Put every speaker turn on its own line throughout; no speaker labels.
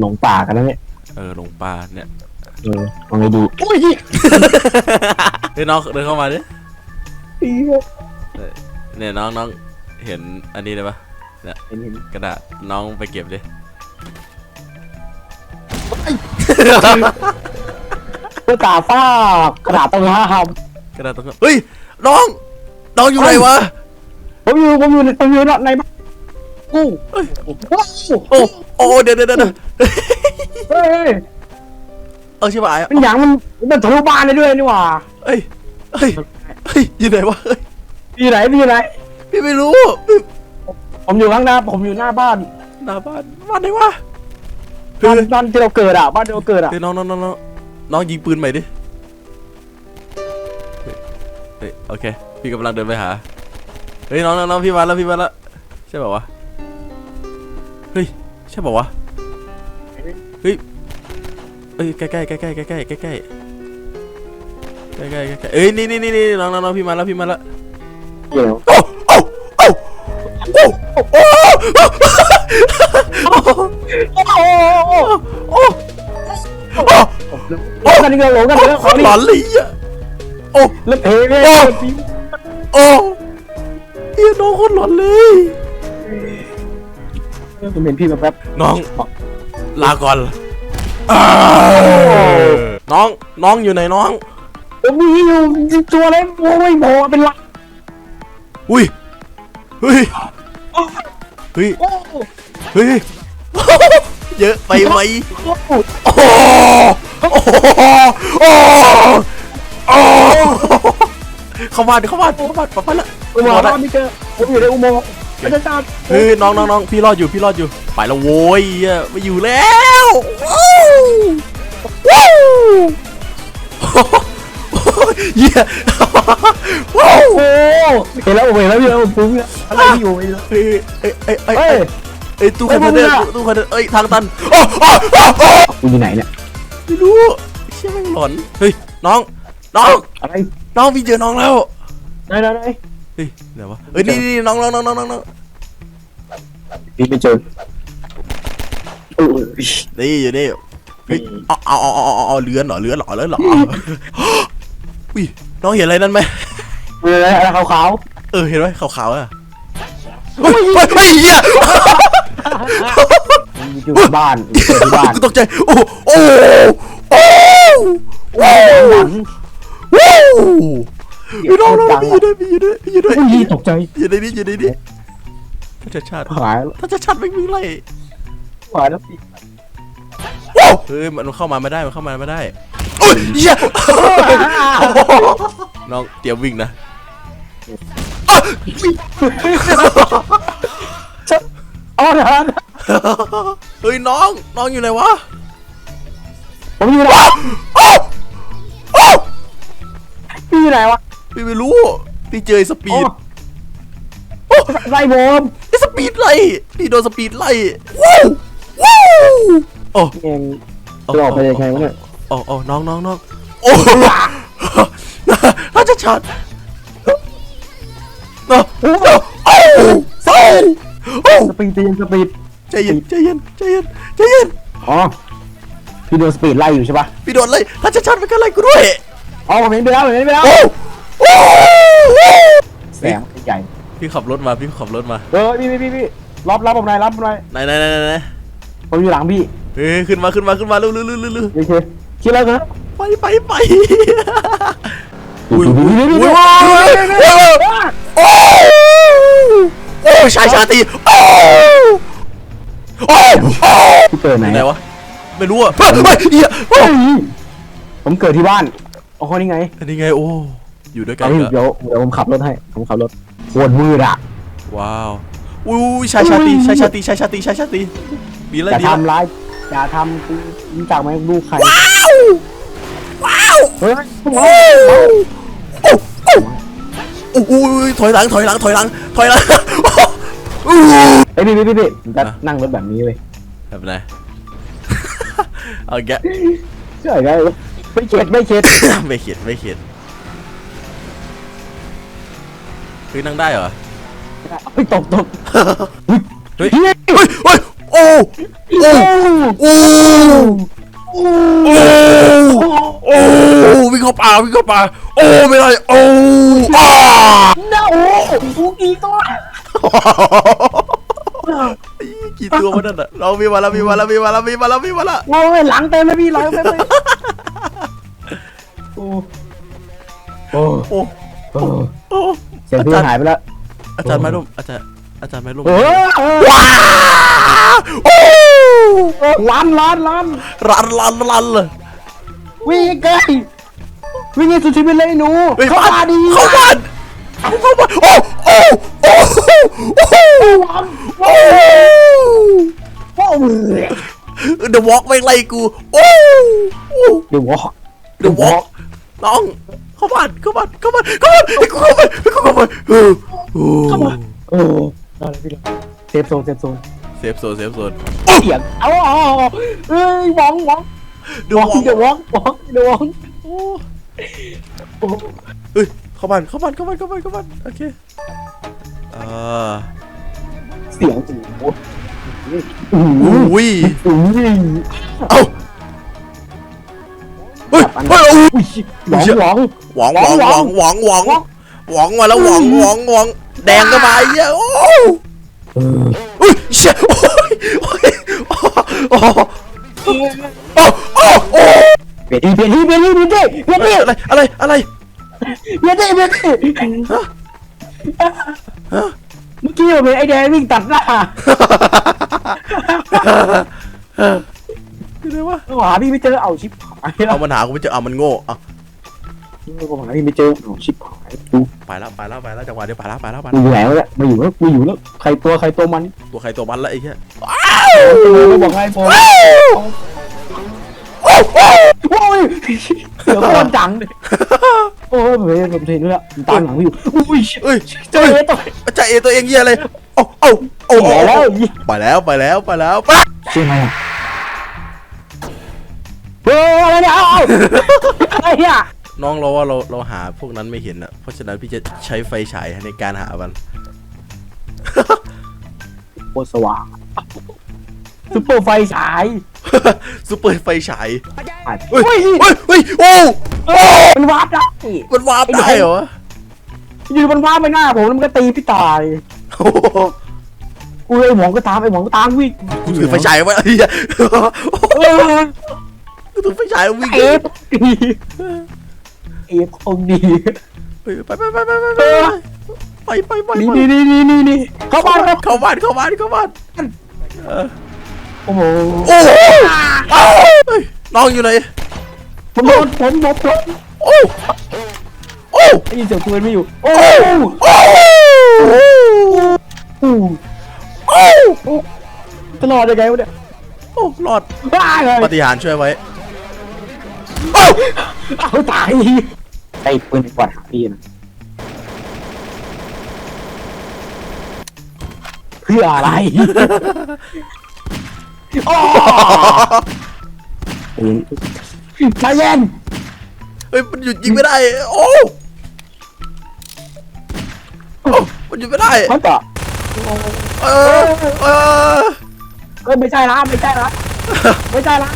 หลงป่ากันแล้วเนี่ย
เออหลงป่าเนี่ย
เออเอาไงดีอุ้ย
เฮ้ยน้องเดินเข้ามาดิ
เหี้ย
เนี่ยน้องน้องเห็นอันนี้เลยปะ
เห็นเห็น
กระดาษน้องไปเก็บดิ
เพื่อตาฟ้ากระดาษต้องห้าม
กระดาษตรงนั้นเฮ้ยน้องน้องอยู่ไหนวะ
ผมอยู่ผมอยู่ในผมอยู่ในบ้าน กู
เฮ้ย
ว้าว
โอ้โอ้เดี๋ยวเดี๋ยวเดี๋ยว
เฮ้ยเอ
อชิบหาย
มันอย่างมันมันทะลุบ้านได้ด้วยนี่หว่า
เฮ้ยเฮ้ยเฮ้ยอยู่ไหนวะเฮ้ย
อยู่ไหนอยู่ไหน
พี่ไม่รู้
ผมอยู่ข้างหน้าผมอยู่หน้าบ้าน
หน้าบ้านบ้านไหนวะ
บ้านบ้านที่เราเกิดอะบ้านที่เราเกิดอะ
เฮ้ยน้องน้องน้องน้องน้องยิงปืนใหม่ดิเฮ้ยโอเค พี่กำลังเดินไปหาเฮ้ยน้องน้องน้องพี่มาแล้วพี่มาแล้วใช่ป่าวะ เฮ้ย ใช่ป่าวะ เฮ้ยเอ้ยใกล้ใกล้ใกล้ใกล้ใกล้ใกล้ใกล้ใกล้ใกล้ใกล้ใกล้ใกล้เอ้ยนี่นี่นี่นี่น้องน้องน้องพี่มาแล้วพี่มาแล้ว
เดี๋ยว
โอ้โอ้โอ้โอ้โอ้
โอ้โห
โอ้
หลงกันนี่ก็หลงกันแล้ว
โคตรหลอนเลยอะโอ้
แล้วเพลง
โอ้โอ้เฮียน้องโคตรหลอนเลย
ผมเห็นพี่แบบแบบ
น้อง ลาก่อนอ้าวน้องน้องอยู่ไหนน้อง
ผมมีอยู่ตัวอะไรโอ้ยโผล่เป็นลัก
อุ้ยเฮ้ยเฮ้ย
โอ้
เฮ้ยเยอะไปไหม
โอ้
โอ้โหโอ้โหโอ้โหโอ้โหเข้าบ้านเข้าบ้านเข้าบ้านไปละ
อุโมงค์บ้านไม่เจอผมอยู่ในอุโมงค์ อาจารย์
เฮ้ยน้องน้องน้องพี่รอดอยู่พี่รอดอยู่ไปแล้วโว้ยเหี้ยไม่อยู่แล้วว้าวว้าวเหี้ยว้าว
โอ้เห็นแล้วเห็นแล้วพี่แล้วผมฟุ้งอะไรที่อยู่ไอ้
เฮ้ยเอ้ยเอ้ยเอ้ย
เฮ้ย
เอ้ยตู้คอนเทนเนอร์
เฮ้ยมึงอะ
ตู้คอนเทนเนอร์เอ้ยทางตันโอ้โอ้โอ้โอ้
กูอยู่ไหนเนี่ย
ไม่รู้เชี่ยแม่งหลอนเฮ้ยน้องน้อง
อะไร
น้องพี่เจอน้องแล้ว
ไหนไหนไหน
เฮ้ยเดี๋ยววะเฮ้ยนี่นี่น้องน้องน้องน้องน้องน้อง
พี่ไม่เจอเออ
นี่อยู่นี่เฮ้ยเอาเอาเอาเอาเอาเอาเลือนเหรอเลือนเหรอเลือนเหรออุ้ยน้องเห็นอะไรนั่นไหม
อะไรอะไรขาว
เออเห็นไหมขาวๆอะเฮ้ยเฮ้ยเฮ้ยเหี้ย
ๆอยู่ที่บ้านอยู่ที่บ้าน
กูตกใจโอ้โอ้โอ้โอ้
หลัง
โอ้ยน้องน้องพี่อยู่ด้วยพี่อยู่ด้วยพี่อยู่ด้วย
ผู้ยีตกใจ
อยู่ในนี้อยู่ในนี้ถ้าจะชาติ
หาย
ถ้าจะชาติไม่มีไร
หายแล้วพี่
โอ้เฮ้ยมันเข้ามาไม่ได้มันเข้ามาไม่ได้โอ้ยเหี้ยน้องเตรียมวิ่งนะ
อ๋อนะ
เฮ้ยน้องน้องอยู่ไหนวะ
ผมอยู่ไหน
โอ้โอ้
พี่อยู่ไหนวะ
พี่ไม่รู้ พี่เจอไอ้สปีด
ไล่ผม
ไอ้สปีดไล่พี่โดนสปีดไล่ว้าวว้าวโอ้
เองจะออกไปยังไงวะเนี่ย
โอ้โอ้น้องน้องน้องโอ้ถ้าจะชัดเนาะโอ้โอ้โอ้โอ้
สปีดตีนสปีด
ใจเย็นใจเย็นใจเย็นใจเย็น
อ๋อพี่โดนสปีดไล่อยู่ใช่ปะ
พี่โดนเลยถ้าจะชัดมันก็ไล่กูด้วย
อ๋อผมเห็นไปแล้วผมเห็นไปแล้ว
โอ้โอ้โอ้
แสงใหญ่
พี่ขับรถมาพี่ขับรถมา
เออพี่พี่พี่พี่รับรับผมหน่อยรับผมหน่อย
ไหนไหนไหนไหนไหน
ผมอยู่หลังพี่
เฮ้ยขึ้นมาขึ้นมาขึ้นมาเร็วเร็วเร็วเร็วเร็ว
โอเคคิดแล้วนะ
ไปไปไป
อุ้ยอุ้ยอุ้ย
อุ้ยโอ้โอ้ชายชาตรีโอ้โอ้โอ้
พี่เกิดไหน
ไหนวะไม่รู้อะเฮ้ยเฮ้ยเหี้ย
เฮ้ยผมเกิดที่บ้านอ๋อนี่ไง
อันนี้ไงโอ้ อยู่ด้วยกั
เอา
น
พี่
เหรอ
เดี๋ยวเดี๋ยวผมขับรถให้ ผมขับรถโคตรมืดอะ
ว้าวอุ้ยชายชาตรีชายชาตรีชายชาตรีชายชาตรีมีอะไร
อย่า
ดีวะ
ทำร้ายอย่าทำกูรู้จักไหมลูกใคร
ว้าวว้าว
เฮ้ย
โอ้โอ้โอ้โอ้โอ้ยถอยหลังถอยหลังถอยหลังถอยหลังอู้
ไอยพี่พี่พี่พี่ผมจะนั่งรถแบบนี้เลย
แบบไหน เอาแกะ
ใช่ไงไม่เข็ดไม่เข็ด
ไม่เขียนไม่เขีย นเฮ้ยนั่งได้เหรอ
เฮ้ยตกตก
เฮ้ย
เฮ้ย
เฮ้ยเฮ้ยโอ้โอ้โอ้โอ้โอ้วิ่งเข้าป่าวิ่งเข้าป่าโอ้ไม่ได้โอ้อ้า
น้าโอ้โหกี่ตัว
กี่ตัวมันนั่นอะเรามีมาแล้วมีมาแล้วมีมาแล้วมีมาแล้วมีมาแล้ว
โอ้ยหลังเต็มเลยพี่หลังเต็มเลยโอ้โอ้
โอ้
โอ้
โอ้
เสียงพี่หายไปแล้ว
อาจารย์ไม่ร่มอาจารย์อาจารย์ไม่ร่ม
โอ้
ว้าโอ้
ล้านล้านล้าน
รันรันรันเลย
วิ่งไกลวิ่งให้สุดชีวิตเลยหนู
ฮ้ย
เข้ามาดี
เข้าบ้านเข้าบ้านโอ้โอ้โอ้โอ้โอ้
โอ้เบื่อ
เดอะวอล์กไม่ไล่กูโอ้โอ้
เดี๋ยววอล์ก
เดอะวอล์กน้อง เข้าบ้านเข้าบ้านเข้าบ้านเข้าบ้านไอ้กูเข้าบ้านไอ้กูเข้าบ้านเออโอ้
โอ้ได้เลยพี่เซฟโซนเซฟโซน
เซฟโซนเซฟโซน
เสียงเอาเอาเอาเอ้ยวองวอง
เดอะ
ว
ว
อ
องล์ก
เดี๋ยววองวองเดี๋ยววอง
โอ้
โอ้
เฮ้ยเข้าบ้านเข้าบ้านเข้าบ้านเข้าบ้านเข้าบ้านโอเคอ่า
เสียงโอ้โอ้โห
อุ้ย
โอ้โห
เอ้า เฮ้ยเฮ้ยโอ้
อุ้ยหวองหวอง
หวังหวังหวังหวังหวังหวังมาแล้วหวังหวังหวังแดงก็มาไอ้เหี้ยโอ้
เออ
อุ้ยเชี่ยโอ้ยโอ้ยโอ้โอ้โอ้โอ้โอ้
เปลี่ยนที่เปลี่ยนที่เปลี่ยนที่เปลี่ยนที่เปลี่ยนที่
อะไรอะไรอะไร
เปลี่ยนที่เปลี่ยนที่เมื่อกี้เราเป็นไอ้แดงวิ่งตัดหน้า
คืออะไรวะ
หาพี่ไม่เจอเอาชิปหายแล้
เอา
ว
มันหากูไม่เจอเอามันโง่อะ
ผมหาพี่ไม่เจอเอาชิปหายกู
ไปแล้วไปแล้วไปแล้วจังหวะเดียวไปแล้วไปแล้วไป
กู
แล้ว
อยู่แล้วแหละมาอยู่แล้วกูอยู่แล้วใครตัวใครตัวมัน
ตัวใครตัวมันละไอ้เหี้ย
เราบอกให้ผมโอ้ยเสือโคตรจังเลยโอ้ยผมเห็นผมเห็นด้วยตามหลังอยู่อุ้ย
เอ้ย
เจอตัว
ใจเอตัวเองเหี้ยอะไรโอ้โอ้โอ้
แหมแล้ว
ไปแล้วไปแล้วไปแล้วไป
ใช่ไหมอะ เฮ้ยอะไรเนี่ยเอาเอาอะไรเนี่ย
น้องเราว่าเราเราหาพวกนั้นไม่เห็นอะ เพราะฉะนั้นพี่จะใช้ไฟฉายในการหามัน
โคตรสว่างซุปเปอร์ไฟฉาย
ซูเปอร์ไฟฉาย
เฮ้ย
เฮ้ยเฮ้ยโอ้
มันวาร์ปได้
มันวาร์ปได้เหรอ
อยู่มันวาร์ปไปหน้าผมแล้วมันก็ตีพี่ตาย
โอ้โห
กูไอ้หมองก็ตามไอ้หมองก็ตามวิ่ง
กูถือไฟฉายไว้ไอ้เหี้ย
เออ
กูถือไฟฉายวิ่ง
เอฟดีเอฟคงดี
เฮ้ยไปไปไปไปไปไปไปไปไป
นี่
ไป
นี่นี่นี่นี่เข้าบ้านครับ
เข้าบ้านเข้าบ้านเข้าบ้าน
โอ้โห
โอ้โหน้องอยู่ไหน
ผมโดนผมผมผม
โอ้โอ้
ได้ยินเสียงปืนไม่อยู่โอ้
โอ้โอ้
โอ้ตลอดยังไงวะเนี่ย
โอ้รอด
บ้าเลย
ปฏิหารช่วยไว้
เอาตายไอ้ปืนกวาดหาพี่นะเพื่ออะไรโอ้ใจเย็น
เฮ้ยมันหยุดยิงไม่ได้ โอ้โอ้มันหยุดไม่ได้
มันต่อ
เออเออ
เอ้ยไม่ใช่ละไม่ใช่ละไม่ใช่ละ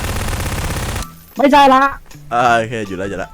ไม่ใช่ละ
啊，OK，越来越来。